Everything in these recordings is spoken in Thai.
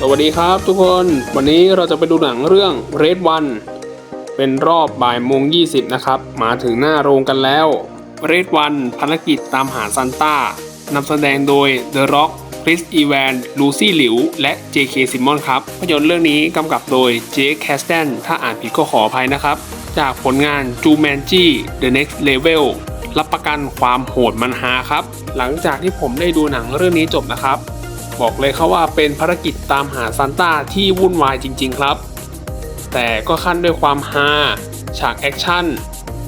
สวัสดีครับทุกคนวันนี้เราจะไปดูหนังเรื่อง Red One เป็นรอบบ่ายโมง20 นะครับ มาถึงหน้าโรงกันแล้ว Red One ภารกิจตามหาซันต้านำแสดงโดย The Rock คริสอีแวนลูซี่หลิว และ J.K. ซิมมอนครับภาพยนตร์เรื่องนี้กำกับโดยเจคแคสแตนถ้าอ่านผิดก็ขออภัยนะครับ จากผลงาน Jumanji The Next Level รับประกันความโหดมันฮาครับ หลังจากที่ผมได้ดูหนังเรื่องนี้จบนะครับ บอกเลยครับว่าเป็นภารกิจตามหาซานต้าที่วุ่นวายจริง ๆ ครับ แต่ก็ขั้นด้วยความฮาฉากแอคชั่น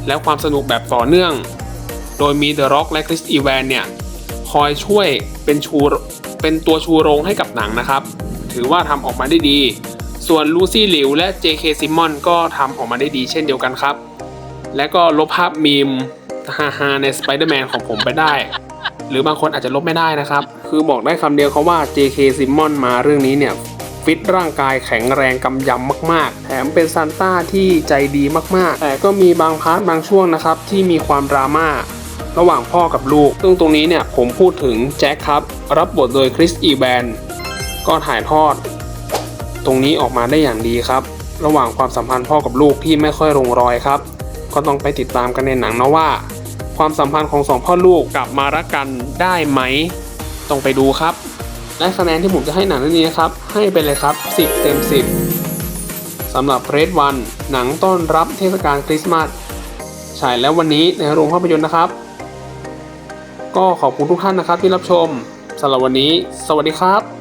และความสนุกแบบต่อเนื่อง โดยมีเดอะร็อกและคริสอีแวนเนี่ย คอยช่วยเป็นชูเป็นตัวชูโรงให้กับหนังนะครับ ถือว่าทำออกมาได้ดี ส่วนลูซี่หลิวและ JK ซิมมอนก็ทำออกมาได้ดีเช่นเดียวกันครับ และก็ลบภาพมีมฮาๆใน Spider-Man ของผมไปได้ หรือบางคนอาจจะลบไม่ได้นะครับ คือบอกได้คำเดียวเขาว่า JK ซิมมอนมาเรื่องนี้เนี่ยฟิตร่างกายแข็งแรงกำยำมาก ๆ แถมเป็นซานต้าที่ใจดีมาก ๆ แต่ก็มีบางพาร์ทบางช่วงนะครับที่มีความดราม่าระหว่างพ่อกับลูก ซึ่งตรงนี้เนี่ยผมพูดถึงแจ็คครับ รับบทโดยคริสอีแบนก็ถ่ายทอด ตรงนี้ออกมาได้อย่างดีครับ ระหว่างความสัมพันธ์พ่อกับลูกที่ไม่ค่อยลงรอยครับ ก็ต้องไปติดตามกันในหนังนะว่า ความสัมพันธ์ของสองพ่อลูกกลับมารักกันได้ไหม ต้องไปดูครับ และคะแนนที่ผมจะให้หนังเรื่องนี้นะครับ ให้ไปเลยครับ 10 เต็ม 10สำหรับ Red One หนังต้อนรับเทศกาลคริสต์มาสฉายแล้ววันนี้ในโรงภาพยนตร์นะครับ ก็ขอบคุณทุกท่านนะครับที่รับชมสำหรับวันนี้ สวัสดีครับ